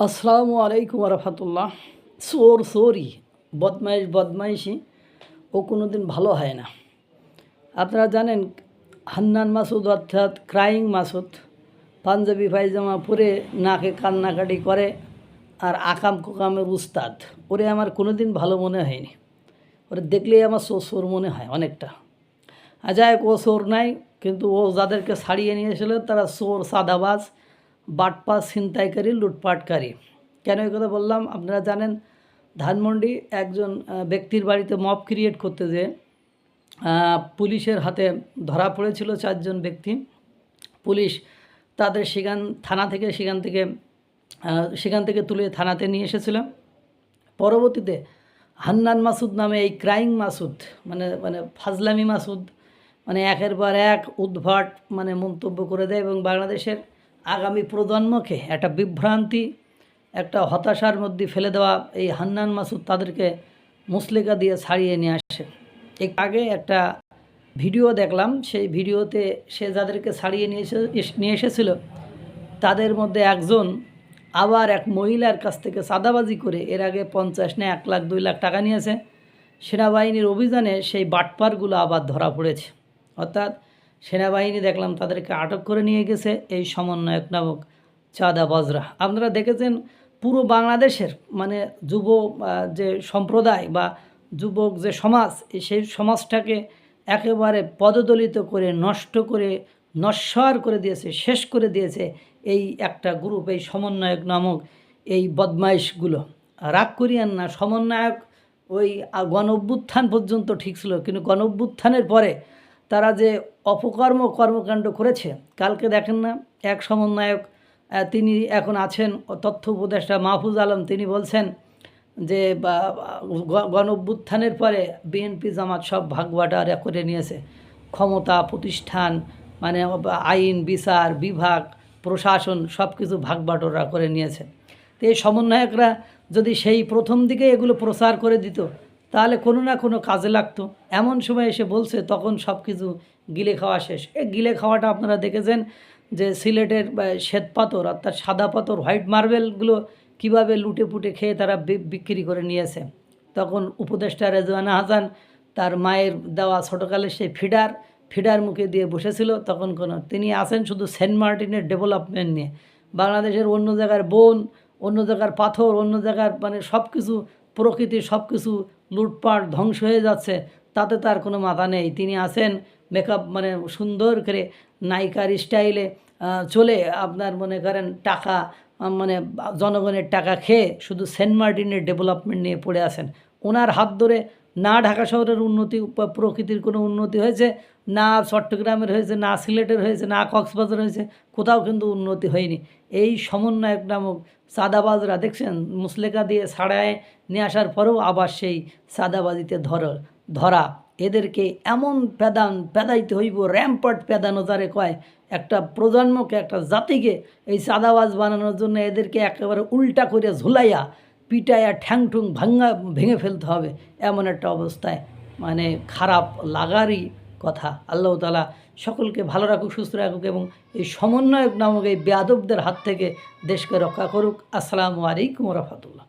আসসালামু আলাইকুম রহমতুল্লাহ। সোর চোরই বদমাইশ, বদমাইশি ও কোনো দিন ভালো হয় না। আপনারা জানেন, হান্নান মাসুদ অর্থাৎ ক্রাইং মাসুদ পাঞ্জাবি পায়জামা পরে নাকে কান্নাকাটি করে আর আকাম কোকামের উস্তাদ। ওরে আমার কোনো দিন ভালো মনে হয়নি। ওরে দেখলেই আমার চোর সোর মনে হয় অনেকটা। হোক, ও সোর নাই, কিন্তু ও যাদেরকে ছাড়িয়ে নিয়েছিল তারা সোর, সাদাবাজ বাটপা ছিনতাইকারী, লুটপাটকারী। কেন এই কথা বললাম? আপনারা জানেন, ধানমন্ডি একজন ব্যক্তির বাড়িতে মব ক্রিয়েট করতে যে পুলিশের হাতে ধরা পড়েছিল চারজন ব্যক্তি। পুলিশ তাদের সেখান, থানা থেকে, সেখান থেকে সেখান থেকে তুলে থানাতে নিয়ে এসেছিল। পরবর্তীতে হান্নান মাসুদ নামে এই ক্রাইং মাসুদ মানে মানে ফাজলামি মাসুদ মানে একের পর এক উদ্ভট মানে মন্তব্য করে দেয় এবং বাংলাদেশের আগামী প্রজন্মকে একটা বিভ্রান্তি, একটা হতাশার মধ্যে ফেলে দেওয়া এই হান্নান মাসুদ তাদেরকে মুসলিকা দিয়ে ছাড়িয়ে নিয়ে আসে। এক আগে একটা ভিডিও দেখলাম, সেই ভিডিওতে সে যাদেরকে ছাড়িয়ে নিয়ে এসে, নিয়ে এসেছিল, তাদের মধ্যে একজন আবার এক মহিলার কাছ থেকে সাদাবাজি করে এর আগে পঞ্চাশ না এক লাখ, দুই লাখ টাকা নিয়েছে। সেনাবাহিনীর অভিযানে সেই বাটপারগুলো আবার ধরা পড়েছে। অর্থাৎ সেনাবাহিনী দেখলাম তাদেরকে আটক করে নিয়ে গেছে এই সমন্বয়ক নামক চাঁদা বজরা। আপনারা দেখেছেন পুরো বাংলাদেশের মানে যুব যে সম্প্রদায় বা যুবক যে সমাজ, সেই সমাজটাকে একেবারে পদদলিত করে, নষ্ট করে, নস্বর করে দিয়েছে, শেষ করে দিয়েছে এই একটা গ্রুপ এই সমন্বয়ক নামক এই বদমাইশগুলো। রাগ করিয়ান না, সমন্বয়ক ওই গণ পর্যন্ত ঠিক ছিল, কিন্তু গণ পরে তারা যে অপকর্ম কর্মকাণ্ড করেছে, কালকে দেখেন না, এক সমন্বয়ক তিনি এখন আছেন, তথ্য উপদেষ্টা মাহফুজ আলম, তিনি বলছেন যে গণ অভ্যুত্থানের পরে বিএনপি জামাত সব ভাগবাটারা করে নিয়েছে। ক্ষমতা, প্রতিষ্ঠান মানে আইন, বিচার, বিভাগ, প্রশাসন সব কিছু ভাগবাটোরা করে নিয়েছে। তো এই সমন্বয়করা যদি সেই প্রথম দিকে এগুলো প্রচার করে দিত তাহলে কোনো না কোনো কাজে লাগতো। এমন সময় এসে বলছে, তখন সব কিছু গিলে খাওয়া শেষ। এই গিলে খাওয়াটা আপনারা দেখেছেন যে সিলেটের শ্বেত পাথর, অর্থাৎ সাদা পাথর, হোয়াইট মার্বেলগুলো কীভাবে লুটে পুটে খেয়ে তারা বিক্রি করে নিয়েছে। তখন উপদেষ্টা রেজওয়ানা হাসান, তার মায়ের দেওয়া ছোটোকালের সেই ফিডার ফিডার মুখে দিয়ে বসেছিল। তখন কোনো, তিনি আসেন শুধু সেন্ট মার্টিনের ডেভেলপমেন্ট নিয়ে। বাংলাদেশের অন্য জায়গার বন, অন্য জায়গার পাথর, অন্য জায়গার মানে সব কিছু প্রকৃতি সব কিছু লুটপাট ধ্বংস হয়ে যাচ্ছে, তাতে তার কোনো মাথা নেই। তিনি আসেন মেকআপ মানে সুন্দর করে নায়িকার স্টাইলে চলে আপনার মনে করেন টাকা মানে জনগণের টাকা খেয়ে শুধু সেন্ট মার্টিনের ডেভেলপমেন্ট নিয়ে পড়ে আসেন ওনার হাত ধরে না ঢাকা শহরের উন্নতি, প্রকৃতির কোনো উন্নতি হয়েছে, না চট্টগ্রামের হয়েছে, না সিলেটের হয়েছে, না কক্সবাজার হয়েছে, কোথাও কিন্তু উন্নতি হয়নি। এই সমন্বয়ক নামক সাদাবাজরা দেখছেন মুসলেকা দিয়ে ছাড়ায় নিয়ে আসার পরেও আবার সেই সাদাবাজিতে ধর, ধরা। এদেরকে এমন পেদান, পেদাইতে হইব র্যাম্পার্ট পেদানো যারে কয়। একটা প্রজন্মকে, একটা জাতিকে এই সাদাবাজ বানানোর জন্য এদেরকে একেবারে উল্টা করে ঝুলাইয়া, পিটাইয়া ঠ্যাং ঠুং ভাঙ্গা, ভেঙে ফেলতে হবে। এমন একটা অবস্থায় মানে খারাপ লাগারই কথা। আল্লাহ তালা সকলকে ভালো রাখুক, সুস্থ রাখুক এবং এই সমন্বয়ক নামক এই বেয়াদবদের হাত থেকে দেশকে রক্ষা করুক। আসসালামু আলাইকুম রহমতুল্লাহ।